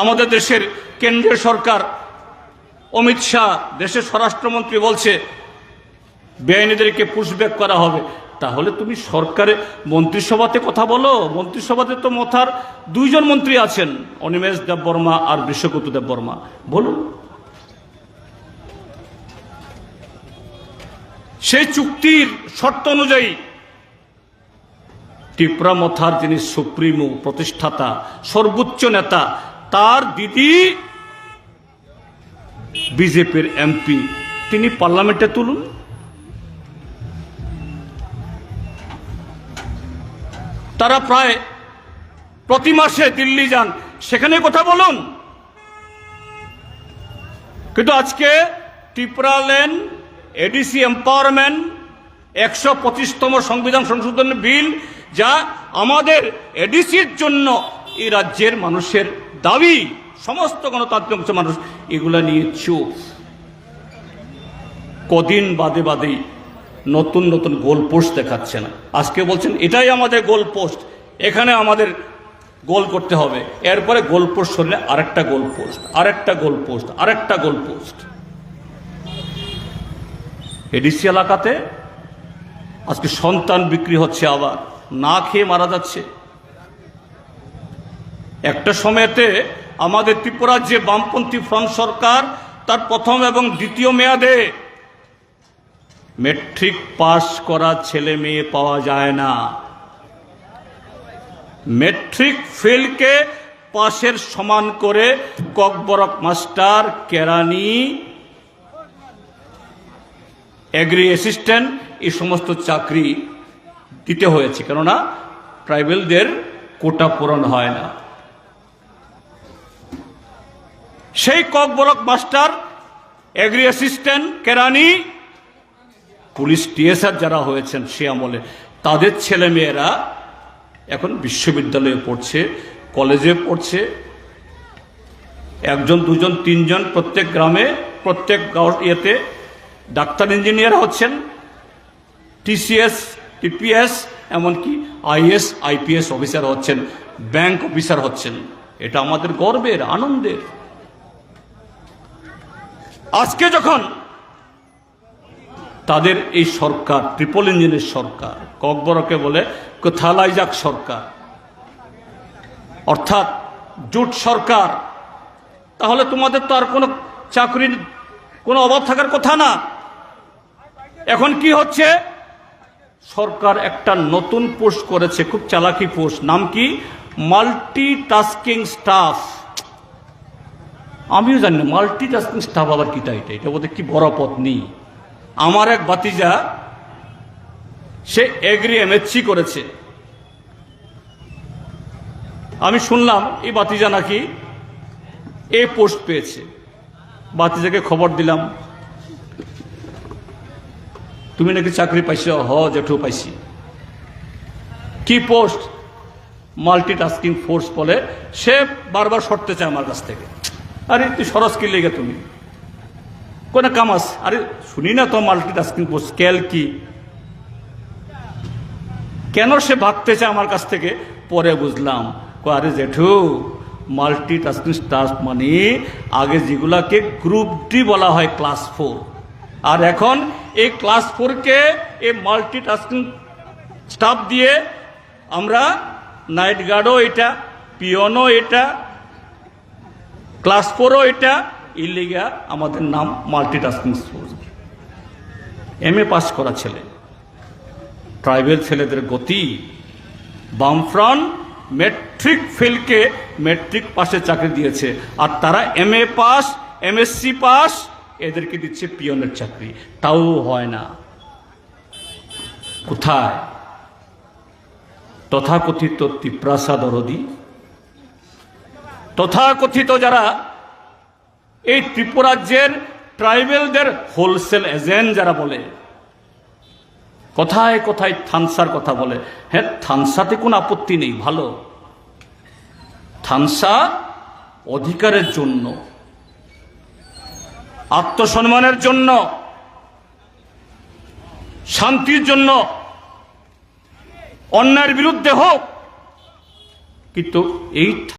আমাদের দেশের কেন্দ্রীয় সরকার অমিত শাহ, দেশের স্বরাষ্ট্রমন্ত্রী বলছে, বেআইনিদেরকে পুশব্যাক করা হবে। তাহলে তুমি সরকারে, মন্ত্রিসভাতে কথা বলো। মন্ত্রিসভাতে তো মথার দুইজন মন্ত্রী আছেন, অনিমেষ দেববর্মা আর বিশ্বকতু দেববর্মা। বলুন। সেই চুক্তির শর্ত অনুযায়ী টিপরা মথার যিনি সুপ্রিমো প্রতিষ্ঠাতা, সর্বোচ্চ নেতা তার দিদি বিজেপির এমপি। তিনি পার্লামেন্টে তুলুন। তারা প্রায় প্রতি মাসে দিল্লি যান। সেখানে কথা বলুন। কিন্তু আজকে ত্রিপুরা লেন এডিসি এম্পাওয়ারমেন্ট একশো পঁচিশতম সংবিধান সংশোধন বিল, যা আমাদের এডিসির জন্য এই রাজ্যের মানুষের দাবি, সমস্ত গণতান্ত্রিক মানুষ এগুলা নিয়ে চোখ কদিন বাদে বাদেই নতুন নতুন গোল পোস্ট দেখাচ্ছে না। আজকে বলছেন, এটাই আমাদের গোল পোস্ট এখানে আমাদের গোল করতে হবে। এরপরে গোল পোস্ট সরলে আরেকটা গোল পোস্ট আরেকটা গোল পোস্ট আরেকটা গোল পোস্ট এডিসি এলাকাতে আজকে সন্তান বিক্রি হচ্ছে আবার। না খেয়ে মারা যাচ্ছে। একটা সময়তে আমাদের ত্রিপুরার যে বামপন্থী ফ্রন্ট সরকার তার প্রথম এবং দ্বিতীয় মেয়াদে মেট্রিক পাস করা ছেলে মেয়ে পাওয়া যায় না। মেট্রিক ফেলকে পাশের সমান করে ককবরক মাস্টার, কেরানি এগ্রি অ্যাসিস্ট্যান্ট এই সমস্ত চাকরি দিতে হয়েছে। কেননা ট্রাইবেলদের কোটা পূরণ হয় না। সেই Kok Kokborok master agri assistant কেরানি, police TSR যারা হয়েছেন সে আমলে, তাদের ছেলে মেয়েরা এখন বিশ্ববিদ্যালয়ে পড়ছে, কলেজে পড়ছে। একজন, দুজন, তিনজন প্রত্যেক গ্রামে, প্রত্যেক ইয়েতে ডাক্তার ইঞ্জিনিয়ার হচ্ছেন, টিসিএস, টিপিএস, এমনকি আইএস, আইপিএস অফিসার হচ্ছেন, ব্যাংক অফিসার হচ্ছেন। এটা আমাদের গর্বের, আনন্দের। আজকে যখন তাদের এই সরকার ট্রিপল ইঞ্জিনের সরকার ককবরকে বলে কোথালাইজাক সরকার, অর্থাৎ জোট সরকার, তাহলে তোমাদের তো আর কোনো চাকরির কোনো অভাব থাকার কথা না। এখন কি হচ্ছে? সরকার একটা নতুন পোস্ট করেছে, খুব চালাকি পোস্ট, নাম কি? Multi tasking staff. আমিও জানি না মাল্টি টাস্কিং স্টাফ আবার কিটা এটা এটা বোধহয় কি বড় পথ নেই আমার এক বাতিজা সে এগ্রি এমএসসি করেছে। আমি শুনলাম, এই বাতিজা নাকি এ পোস্ট পেয়েছে। বাতিজাকে খবর দিলাম, তুমি নাকি চাকরি পাইছ? হ, জেঠু, পাইছি। কি পোস্ট মাল্টি টাস্কিং ফোর্স বলে, সে বারবার সরতে চায় আমার কাছ থেকে। আরে, তুই সরস কি লেগে তুমি? কোন কামাস আরে, শুনি না তো মাল্টি টাস্কিং ফোর্স স্কেল কি? কেন সে ভাবতে চায় আমার কাছ থেকে? পরে বুঝলাম। আরে জেঠু মাল্টি টাস্কিং স্টাফ মানে আগে যেগুলাকে গ্রুপ ডি বলা হয় ক্লাস ফোর। আর এখন এই ক্লাস ফোরকে এই মাল্টি টাস্কিং স্টাফ দিয়ে আমরা নাইট গার্ডও এটা, পিয়নও এটা ক্লাস ফোরও এটা ইলিগা আমাদের নাম multi tasking force M A pass করা ছেলে। ট্রাইবেল ছেলেদের গতি, বামফ্রন্ট মেট্রিক ফেলকে মেট্রিক পাশে চাকরি দিয়েছে। আর তারা M A pass MSc pass, এদেরকে দিচ্ছে পিয়নের চাকরি। তাও হয় না। কোথায়? তথাকথিত তিপ্রাসা দরদি তথাকথিত যারা এই ত্রিপুরাজ্যের ট্রাইবেলদের হোলসেল এজেন্ট যারা বলে, কথায় কোথায় থানসার কথা বলে হ্যাঁ থানসাতে কোনো আপত্তি নেই, ভালো। থানসা অধিকারের জন্য, আত্মসম্মানের জন্য, শান্তির জন্য, অন্যায়ের বিরুদ্ধে হোক, কিন্তু এই